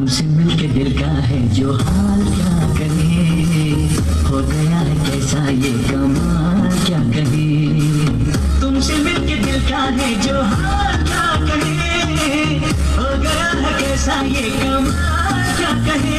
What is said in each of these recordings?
तुमसे मिलके दिल का है जो हाल क्या कहे? हो गया है कैसा ये कमाल क्या कहे? तुमसे मिलके दिल का है जो हाल क्या कहे? हो गया है कैसा ये कमाल क्या कहे?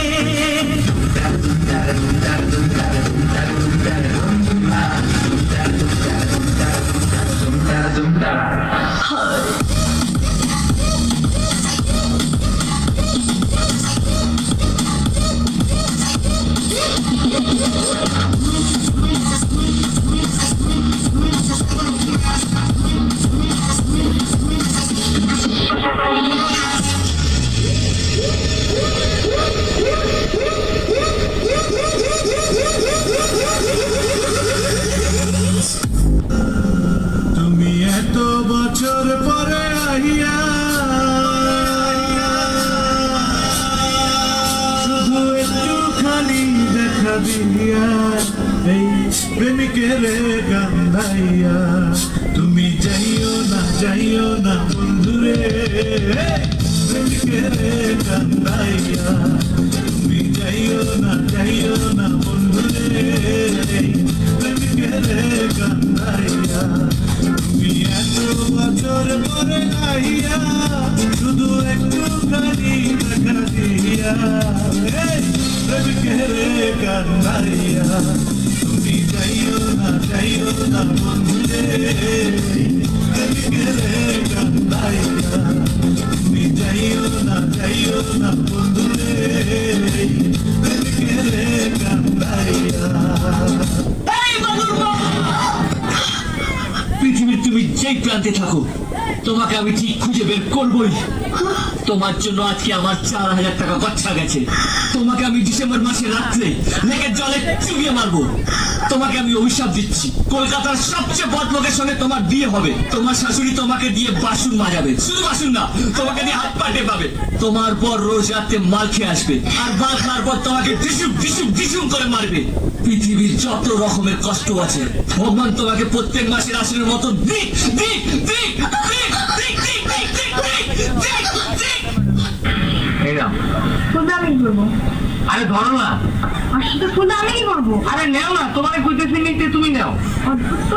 দেখা দিয়া এই গান্ধাইয়া তুমি যাইও না যাইও না বন্ধুরে প্রেমিকের গান্ধাইয়া তুমি যাইও না যাইও না বন্ধুরে প্রেমিকের গান্ধাইয়া তুমি এত বছর পরে আইয়া, শুধু একটুখানি দেখা দিয়া। এই প্রেমিকের গান্ধাইয়া তুমি যাইও না যাইও না বন্ধুরে। প্রেমিকের গান্ধাইয়া তুমি যাইও না যাইও না বন্ধুরে। প্রেমিকের গান্ধাইয়া পৃথিবীর তুমি যেই প্রান্তে থাকো তোমাকে আমি ঠিক খুঁজে বের করবই। তোমার জন্য আজকে আমার চার হাজার টাকা খরচা গেছে। তোমাকে আমি ডিসেম্বর মাসে রাত্রে লেকের জলে চুবিয়ে মারবো। তোমাকে আমি অভিশাপ দিচ্ছি। কলকাতার সবচেয়ে বদ লোকের সঙ্গে তোমার বিয়ে হবে। তোমার শাশুড়ি তোমাকে দিয়ে বাসন মাজাবে। শুধু বাসন না, তোমাকে দিয়ে হাত পাটে পাবে। তোমার পর রোজ রাতে মাল খেয়ে আসবে। আর মাল খাওয়ার পর তোমাকে ডিসুম ডিসুম ডিসুম করে মারবে। পৃথিবীর যত রকমের কষ্ট আছে, ভগবান তোমাকে প্রত্যেক মাসের আসনের মতো দিক দিক দিক দিক। আরে ধরো না। আর সেটা ফুলটা আমি কি করব আরে নেও না তোমার কইতেছি নিতে তুমি নাও। অদ্ভুত